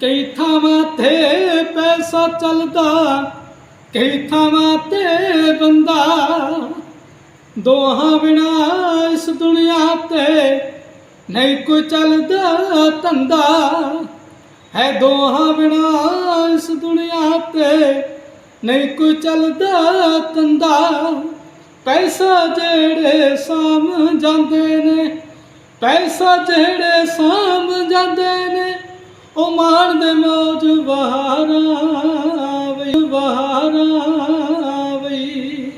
ਕਈ ਥਾਵਾਂ ਤੇ ਪੈਸਾ ਚੱਲਦਾ, ਕਈ ਥਾਵਾਂ ਤੇ ਬੰਦਾ। ਦੋਹਾਂ ਬਿਨਾ ਇਸ ਦੁਨੀਆ ਤੇ ਨਹੀਂ ਕੋਈ ਚੱਲਦਾ ਧੰਦਾ। ਹੈ ਦੋਹਾਂ ਬਿਨਾ ਇਸ ਦੁਨੀਆ ਤੇ ਨਹੀਂ ਕੋਈ ਚੱਲਦਾ ਧੰਦਾ। ਪੈਸਾ ਜਿਹੜੇ ਸਾਮ ਜਾਂਦੇ ਨੇ, ਪੈਸਾ ਜਿਹੜੇ ਸਾਮ ਜਾਂਦੇ ਨੇ ਉਹ ਮਾਣਦੇ ਮੌਜ ਬਹਾਰਾਂ ਵਈ ਬਹਾਰਾਂ ਵਈ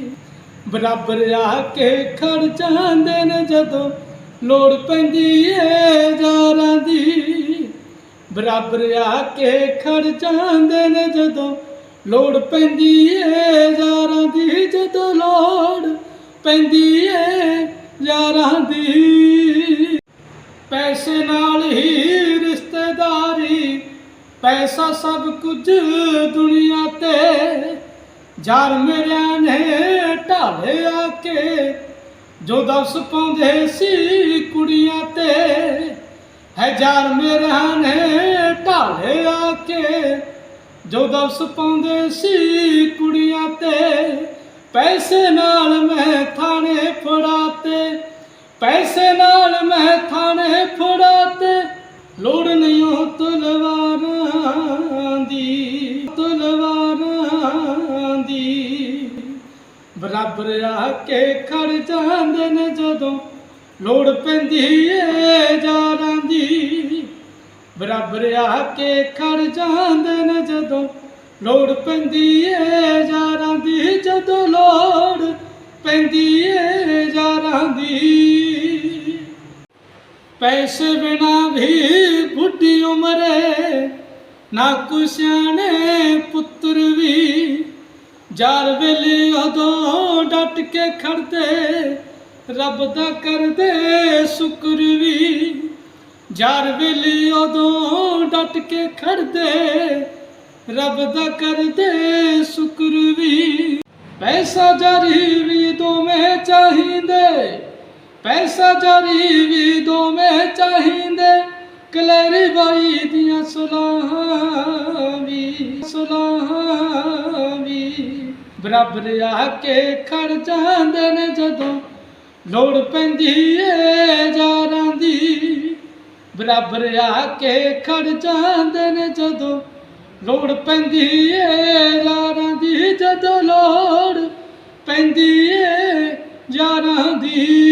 ਬਰਾਬਰ ਆ ਕੇ ਖੜ ਜਾਂਦੇ ਨੇ ਜਦੋਂ ਲੋੜ ਪੈਂਦੀ ਏ ਜਾਰਾਂ ਦੀ। ਬਰਾਬਰ ਆ ਕੇ ਖੜ ਜਾਂਦੇ ਨੇ ਜਦੋਂ ਲੋੜ ਪੈਂਦੀ ਏ ਯਾਰਾਂ ਦੀ। ਜਦੋਂ ਲੋੜ ਪੈਂਦੀ ਏ ਯਾਰਾਂ ਦੀ। ਪੈਸੇ ਨਾਲ ਹੀ ਪੈਸਾ ਸਭ ਕੁਝ ਦੁਨੀਆ ਤੇ। ਯਾਰ ਮੇਰਿਆਂ ਨੇ ਢਾਲੇ ਕੇ, ਜੋ ਦਸ ਪਾਉਂਦੇ ਸੀ ਕੁੜੀਆਂ ਤੇ। ਹੈ ਯਾਰ ਮੇਰਿਆਂ ਨੇ ਢਾਲੇ ਆ ਕੇ, ਜੋ ਦਸ ਪਾਉਂਦੇ ਸੀ ਕੁੜੀਆਂ ਤੇ। ਪੈਸੇ ਨਾਲ ਮੈਂ ਦੀ ਬਰਾਬਰ ਆ ਕੇ ਖੜ ਜਾਂਦੇ ਨੇ ਜਦੋਂ ਲੋੜ ਪੈਂਦੀ ਏ ਜਾਰਾਂ ਦੀ। ਬਰਾਬਰ ਆ ਕੇ ਖੜ ਜਾਂਦੇ ਨੇ ਜਦੋਂ ਲੋੜ ਪੈਂਦੀ ਏ ਯਾਰਾਂ ਦੀ। ਜਦੋਂ ਲੋੜ ਪੈਂਦੀ ਏ ਯਾਰਾਂ ਦੀ। ਪੈਸੇ ਬਿਨਾ ਵੀ ਬੁੱਢੀ ਉਮਰੇ, ਨਾ ਕੋਈ ਸਿਆਣੇ ਪੁੱਤਰ ਵੀ ਯਾਰ ਵੇਲੇ ਉਦੋਂ ਡਟ ਕੇ ਖੜਦੇ, ਰੱਬ ਦਾ ਕਰਦੇ ਸ਼ੁਕਰ ਵੀ। ਜਾਰ ਵੇਲੇ ਉਦੋਂ ਡਟ ਕੇ ਖੜਦੇ, ਰੱਬ ਦਾ ਕਰਦੇ ਸ਼ੁਕਰ ਵੀ। ਪੈਸਾ ਜਾਰੀ ਵੀ ਦੋਵੇਂ ਚਾਹੀਦੇ, ਪੈਸਾ ਜਾਰੀ ਵੀ ਦੋਵੇਂ ਚਾਹੀਦੇ। ਕਲੇਰੀ ਬਾਈ ਦੀਆਂ ਸੁਲਾਹਾਂ ਵੀ, ਸੁਲਾਹਾਂ ਬਰਾਬਰ ਆ ਕੇ ਖੜ ਜਾਂਦੇ ਨੇ ਜਦੋਂ ਲੋੜ ਪੈਂਦੀ ਏ ਯਾਰਾਂ ਦੀ। ਬਰਾਬਰ ਆ ਕੇ ਖੜ ਜਾਂਦੇ ਨੇ ਜਦੋਂ ਲੋੜ ਪੈਂਦੀ ਏ ਯਾਰਾਂ ਦੀ। ਜਦੋਂ ਲੋੜ ਪੈਂਦੀ ਏ ਜ਼ਾਰਾਂ ਦੀ।